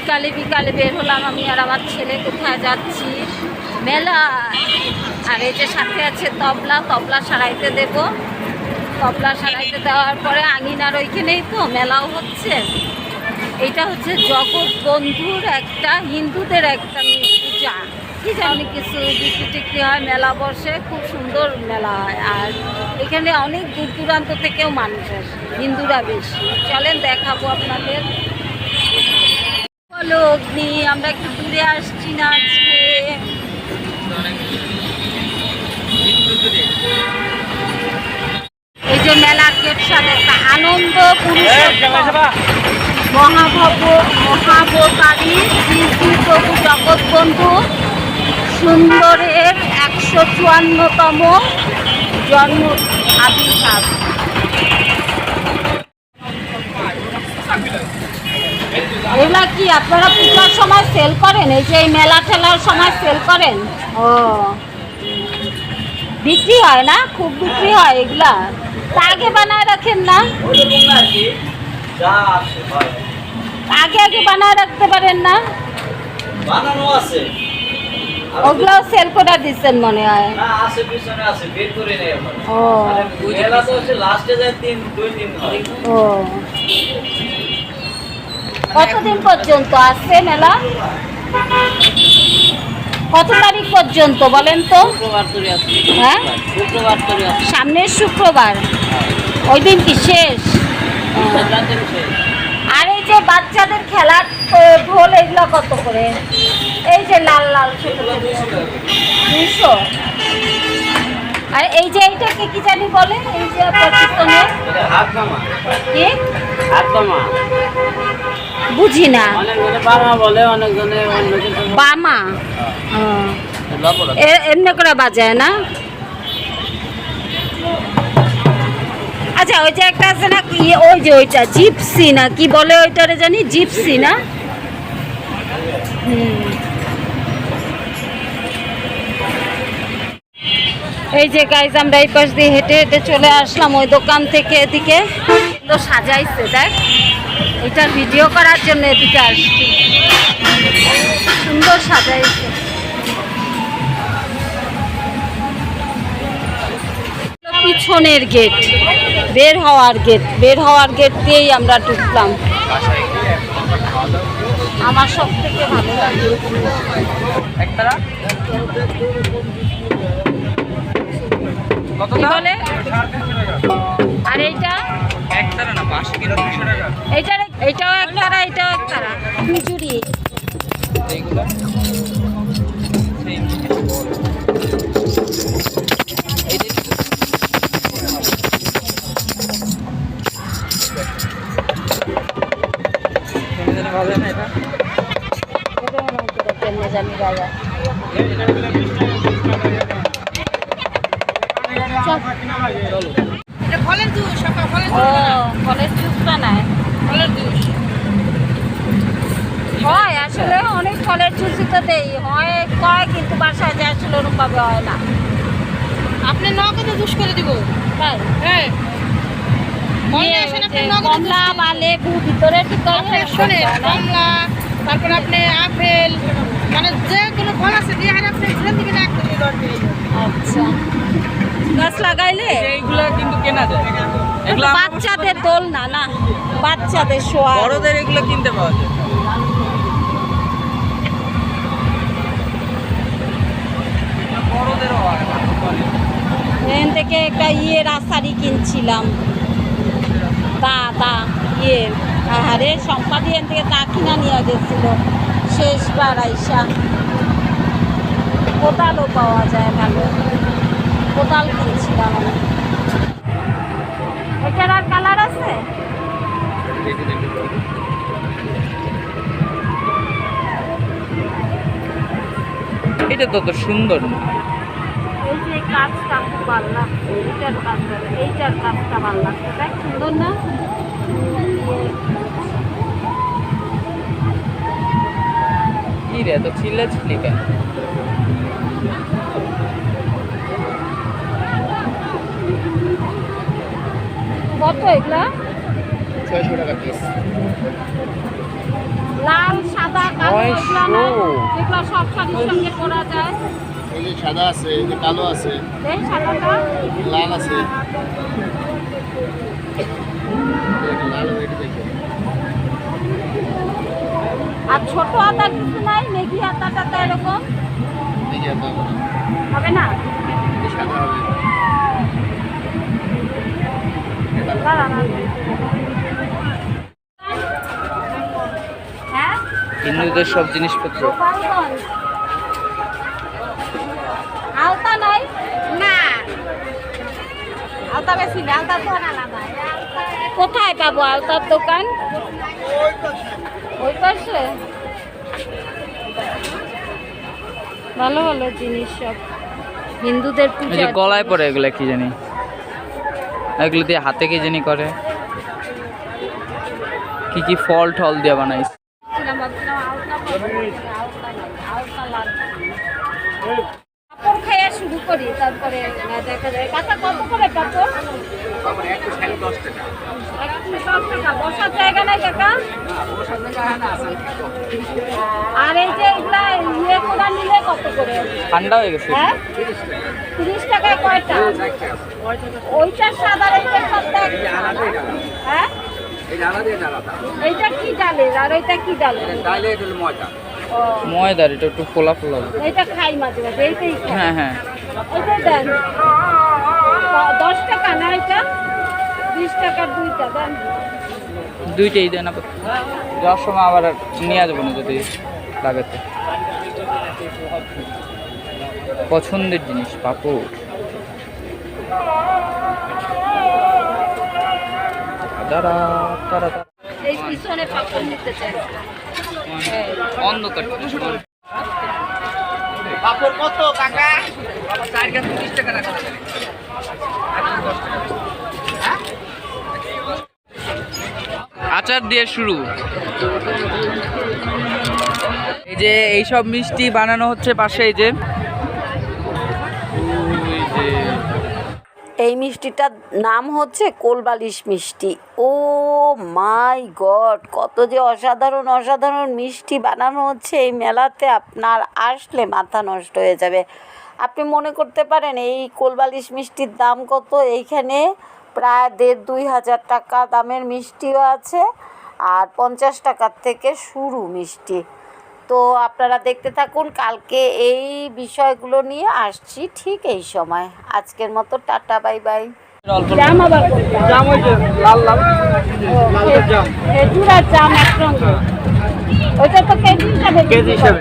বিকালে বিকালে বের হলাম আমি আর আমার ছেলে কোথায় যাচ্ছি? মেলা। আর এই যে সাথে আছে তবলা তবলা সারাইতে দেব। তবলা সারাইতে দেওয়ার পরে আঙিনার ওইখানেই তো মেলাও হচ্ছে। এটা হচ্ছে জগৎ বন্ধুর একটা, হিন্দুদের একটা পূজা। কি জানি কিছু বিক্রি টিক্রি হয়, মেলা বসে, খুব সুন্দর মেলা হয়। আর এখানে অনেক দূর দূরান্ত থেকেও মানুষ আসে, হিন্দুরা বেশি। চলেন দেখাবো আপনাদের। অগ্নি আমরা একটু দূরে আসছি না আজকে। এই যে মেলার গেট সাথে একটা আনন্দ মহাভব মহাবতারী শ্রী শ্রী প্রভু জগৎবন্ধু সুন্দরের একশো চুয়ান্নতম জন্ম আবির্ভাব। এগুলা কি আপনারা পূজার সময় সেল করেন? এই যে এই মেলা ঠেলার সময় সেল করেন? ও। বিক্রি হয় না? খুব বিক্রি হয় এগুলা। তা আগে বানায় রাখেন না? আগে আগে বানায় রাখতে পারেন না? বানানো আছে। আর ওগুলো সেল করে দিচ্ছেন মনে হয়। এখন। ও। কতদিন পর্যন্ত আছে মেলা? কত তারিখ পর্যন্ত বলেন তো? হ্যাঁ? সামনের শুক্রবার। ওই দিন কি শেষ? শেষ। আর এই যে বাচ্চাদের খেলার ঢোল এগুলো কত করে? এই যে লাল লাল দুইশো? আর এই যে এইটাকে কি জানি বলে? এই যে পাকিস্তানের কি? হাত মামা বুঝি না। অনেক জনে বারমা বলে অনেক জনে অন্য বামা। এ- এমনি করে বাজায় না? আচ্ছা ওই যে একটা আছে না ইয়ে ওই যে ওইটা জিপসি না কি বলে ওইটারে জানি? জিপসি না? হুম। এই যে গাইজ আমরা এই পাশ দিয়ে হেঁটে হেঁটে চলে আসলাম ওই দোকান থেকে এদিকে। তো সাজাইছে, দেখ। এটা ভিডিও করার জন্য এদিকে আসছি। সুন্দর সাজাইছে। পিছনের গেট বের হওয়ার গেট বের হওয়ার গেট দিয়েই আমরা ঢুকলাম। আমার সব থেকে ভালো লাগে। কি বলে আর এইটা? এইটার এইটাও এক তারা এইটাও এক তারা খিচুড়ি এটা মনে হচ্ছে কেমনে জানি রাজা ফলের জুস ফলের ও ফলের ফলের জুস। হয় আসলে অনেক ফলের জুসই তো দেই। হয় কয় কিন্তু বাসায় যে আসলে ওরকমভাবে হয় না। আপনি নগদে জুস করে দিব। তাই হ্যাঁ। কমলা বা লেবু ভিতরে কমলা তারপর আপনি আপেল মানে যে কোনো ফল আছে দিয়ে আপনি না আচ্ছা। গাছ লাগাইলে? এইগুলো কিন্তু কেনা যায়। এগুলো বাচ্চাদের দোল না না? বাচ্চাদের শোয়া বড়দের এগুলো কিনতে পাওয়া যায়। বড়দেরও এখান থেকে একটা ইয়ে রাসারি কিনছিলাম। দা দা ইয়ে আহারে সম্পাদি এখান থেকে দা কিনা নিয়ে গেছিল। শেষবার আইসা। কোদালও পাওয়া যায় ভালো। কোদাল কিনছিলাম এটার আর কালার আছে? এটা তত সুন্দর না। এই যে কাজটা খুব ভালো লাগছে এইটার কাজটা এইটার কাজটা ভালো লাগছে দেখ সুন্দর না? কি রে তো ছিলে ছিলি কেন? কত এগুলা? ছয়শো টাকা পিস লাল সাদা যেগুলো সব শাড়ির সঙ্গে পরা যায়। এই যে সাদা আছে এই যে কালো আছে। এই সাদাটা? লাল আছে। লাল এটা দেখো আর ছোট কিছু নাই? নেগি হাতাটা তো এরকম। হবে না। সাদা হবে। হিন্দুদের সব জিনিসপত্র। আলতা নাই? না। আলতা বেশি না আলতা কোথায় পাবো আলতার দোকান? ওই পাশে। ভালো ভালো জিনিস সব। হিন্দুদের গলায় পরে এগুলো কি জানি। এগুলো দিয়ে হাতে কি জানি করে। কি কি ফল টল দিয়ে বানাইছে। ভাবছিলাম ভাবছিলাম আলতা পাবো আলতা নাই আলতা লাগবে কাপড় খাইয়া শুরু করি তারপরে দেখা যায় কাঁচা কত করে কাপড় একটু দশ টাকা। বসার জায়গা নাই কাকা? আর এই যে এগুলা ইয়ে করা নিলে কত করে? ঠান্ডা হয়ে গেছে। হ্যাঁ? তিরিশ টাকায় কয়টা? ওইটা সাদা হ্যাঁ? এইটা কি ডালের আর ওইটা কি ডালের ময়দার এটা একটু ফোলা ফোলা খাই মাঝে মাঝে এইটাই হ্যাঁ হ্যাঁ। দেন। দশ টাকা না এটা? বিশ টাকার দুইটা দেন। দুইটাই দেন আপাতত। যাওয়ার সময় আবার নিয়ে আসব না যদি লাগে তো। পছন্দের জিনিস পাপড়। তারা তারা তারা। এই পিছনে পাপড় নিতে চাই। অন্ধকার আচার দিয়ে শুরু। এই যে এইসব মিষ্টি বানানো হচ্ছে পাশে এই যে মিষ্টিটার নাম হচ্ছে কোলবালিশ মিষ্টি। ও মাই গড, কত যে অসাধারণ অসাধারণ মিষ্টি বানানো হচ্ছে এই মেলাতে আপনার আসলে মাথা নষ্ট হয়ে যাবে। আপনি মনে করতে পারেন এই কোলবালিশ মিষ্টির দাম কত? এইখানে প্রায় দেড় দুই হাজার টাকা দামের মিষ্টিও আছে, আর পঞ্চাশ টাকার থেকে শুরু মিষ্টি। তো আপনারা দেখতে থাকুন কালকে এই বিষয়গুলো নিয়ে আসছি ঠিক এই সময়। আজকের মতো টাটা বাই বাই। জাম আবার জাম ওই যে লাল লাল। খেজুর আর জাম একসঙ্গে। ওইটা তো কেজি হিসাবে কেজি হিসাবে।